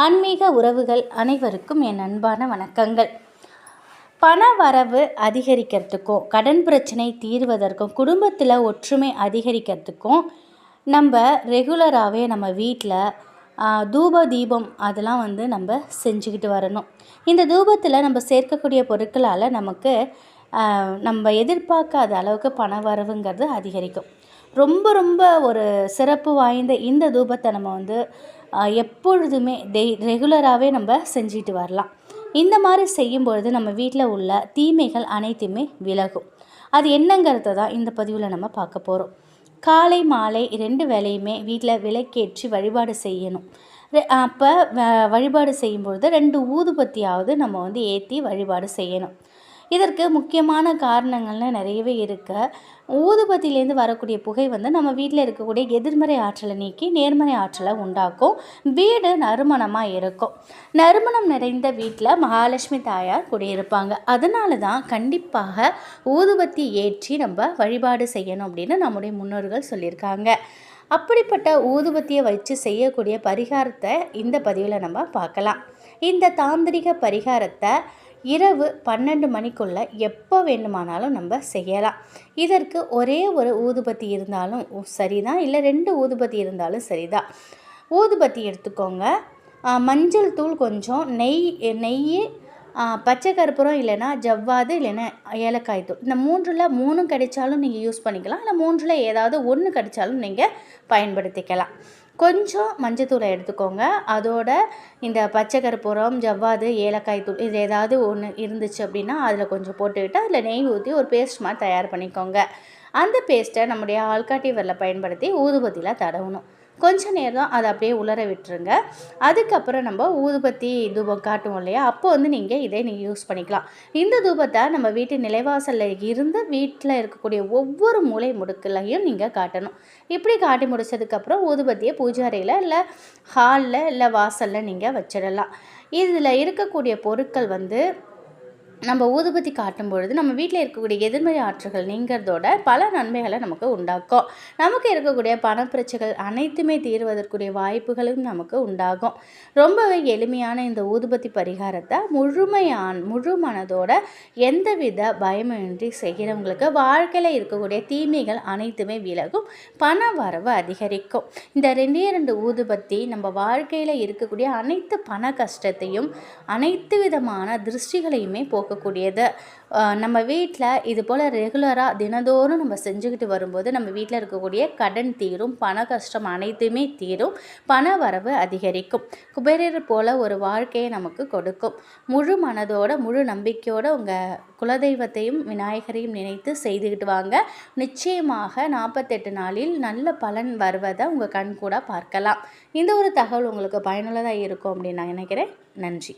ஆன்மீக உறவுகள் அனைவருக்கும் என் அன்பான வணக்கங்கள். பண வரவு அதிகரிக்கிறதுக்கும் கடன் பிரச்சனை தீர்வதற்கும் குடும்பத்தில் ஒற்றுமை அதிகரிக்கிறதுக்கும் நம்ம ரெகுலராகவே நம்ம வீட்டில் தூப தீபம் அதெல்லாம் வந்து நம்ம செஞ்சுக்கிட்டு வரணும். இந்த தூபத்தில் நம்ம சேர்க்கக்கூடிய பொருட்களால் நமக்கு நம்ம எதிர்பார்க்காத அளவுக்கு பண வரவுங்கிறது அதிகரிக்கும். ரொம்ப ரொம்ப ஒரு சிறப்பு வாய்ந்த இந்த தூபத்தை நம்ம வந்து எப்பொழுதுமே டெய் ரெகுலராகவே நம்ம செஞ்சுட்டு வரலாம். இந்த மாதிரி செய்யும்பொழுது நம்ம வீட்டில் உள்ள தீமைகள் அனைத்துமே விலகும். அது என்னங்கிறத தான் இந்த பதிவில் நம்ம பார்க்க போகிறோம் காலை மாலை ரெண்டு வேலையுமே வீட்டில் விளக்கேற்றி வழிபாடு செய்யணும். அப்போ வழிபாடு செய்யும்பொழுது ரெண்டு ஊதுபத்தியாவது நம்ம வந்து ஏற்றி வழிபாடு செய்யணும். இதற்கு முக்கியமான காரணங்கள்னு நிறையவே இருக்குது ஊதுபத்தியிலேருந்து வரக்கூடிய புகை வந்து நம்ம வீட்டில் இருக்கக்கூடிய எதிர்மறை ஆற்றலை நீக்கி நேர்மறை ஆற்றலை உண்டாக்கும். வீடு நறுமணமாக இருக்கும். நறுமணம் நிறைந்த வீட்டில் மகாலட்சுமி தாயார் குடியிருப்பாங்க. அதனால தான் கண்டிப்பாக ஊதுபத்தி ஏற்றி நம்ம வழிபாடு செய்யணும் அப்படின்னு நம்முடைய முன்னோர்கள் சொல்லியிருக்காங்க. அப்படிப்பட்ட ஊதுபத்தியை வச்சு செய்யக்கூடிய பரிகாரத்தை இந்த பதிவில் நம்ம பார்க்கலாம். இந்த தாந்திரிக பரிகாரத்தை இரவு பன்னெண்டு மணிக்குள்ளே எப்போ வேண்டுமானாலும் நம்ம செய்யலாம். இதற்கு ஒரே ஒரு ஊதுபத்தி இருந்தாலும் சரிதான் இல்லை ரெண்டு ஊதுபத்தி இருந்தாலும் சரிதான். ஊதுபத்தி எடுத்துக்கோங்க. மஞ்சள் தூள் கொஞ்சம் நெய் நெய் பச்சை கற்பூரம் இல்லைன்னா ஜவ்வாது இல்லைன்னா ஏலக்காய் தூள். இந்த மூன்றில் மூணும் கிடைச்சாலும் நீங்கள் யூஸ் பண்ணிக்கலாம் இல்லை மூன்றில் ஏதாவது ஒன்று கிடைச்சாலும் நீங்கள் பயன்படுத்திக்கலாம். கொஞ்சம் மஞ்சத்தூளை எடுத்துக்கோங்க. அதோட இந்த பச்சை கற்பூரம் ஜவ்வாது ஏலக்காய் தூள் இது ஏதாவது ஒன்று இருந்துச்சு அப்படின்னா அதில் கொஞ்சம் போட்டுக்கிட்டு அதில் நெய் ஊற்றி ஒரு பேஸ்ட் மாதிரி தயார் பண்ணிக்கோங்க. அந்த பேஸ்ட்டை நம்முடைய ஆள்காட்டி வரல பயன்படுத்தி ஊதுபத்தியில் தடவணும். கொஞ்ச நேரம் அதை அப்படியே உலர விட்டுருங்க. அதுக்கப்புறம் நம்ம ஊதுபத்தி தூபம் காட்டுவோம் இல்லையா? அப்போ வந்து நீங்கள் இதை நீங்கள் யூஸ் பண்ணிக்கலாம். இந்த தூபத்தை நம்ம வீட்டு நிலைவாசலில் இருந்து வீட்டில் இருக்கக்கூடிய ஒவ்வொரு மூலை முடுக்கலையும் நீங்கள் காட்டணும். இப்படி காட்டி முடிச்சதுக்கப்புறம் ஊதுபத்தியை பூஜாரியில் இல்லை ஹாலில் இல்லை வாசலில் நீங்கள் வச்சிடலாம். இதில் இருக்கக்கூடிய பொருட்கள் வந்து நம்ம ஊதுபத்தி காட்டும் பொழுது நம்ம வீட்டில் இருக்கக்கூடிய எதிர்மறை ஆற்றல்கள் நீங்கிறதோட பல நன்மைகளை நமக்கு உண்டாக்கும். நமக்கு இருக்கக்கூடிய பணப்பிரச்சனைகள் அனைத்துமே தீர்வதற்குரிய வாய்ப்புகளும் நமக்கு உண்டாகும். ரொம்பவே எளிமையான இந்த ஊதுபத்தி பரிகாரத்தை முழுமையான் முழு மனதோட எந்தவித பயமின்றி செய்கிறவங்களுக்கு வாழ்க்கையில் இருக்கக்கூடிய தீமைகள் அனைத்துமே விலகும். பண வரவு அதிகரிக்கும். இந்த ரெண்டே ரெண்டு ஊதுபத்தி நம்ம வாழ்க்கையில் இருக்கக்கூடிய அனைத்து பண கஷ்டத்தையும் அனைத்து விதமான திருஷ்டிகளையுமே போக்கக்கூடியது ஆஹ் நம்ம வீட்டில் இது போல் ரெகுலராக தினந்தோறும் நம்ம செஞ்சுக்கிட்டு வரும்போது நம்ம வீட்டில் இருக்கக்கூடிய கடன் தீரும் பண கஷ்டம் அனைத்துமே தீரும் பண வரவு அதிகரிக்கும். குபேரர் போல் ஒரு வாழ்க்கையை நமக்கு கொடுக்கும். முழு மனதோட முழு நம்பிக்கையோட உங்கள் குலதெய்வத்தையும் விநாயகரையும் நினைத்து செய்துக்கிட்டு வாங்க. நிச்சயமாக நாற்பத்தெட்டு நாளில் நல்ல பலன் வருவதை உங்கள் கண் கூட பார்க்கலாம். இந்த ஒரு தகவல் உங்களுக்கு பயனுள்ளதாக இருக்கும் அப்படின்னு நான் நினைக்கிறேன். நன்றி.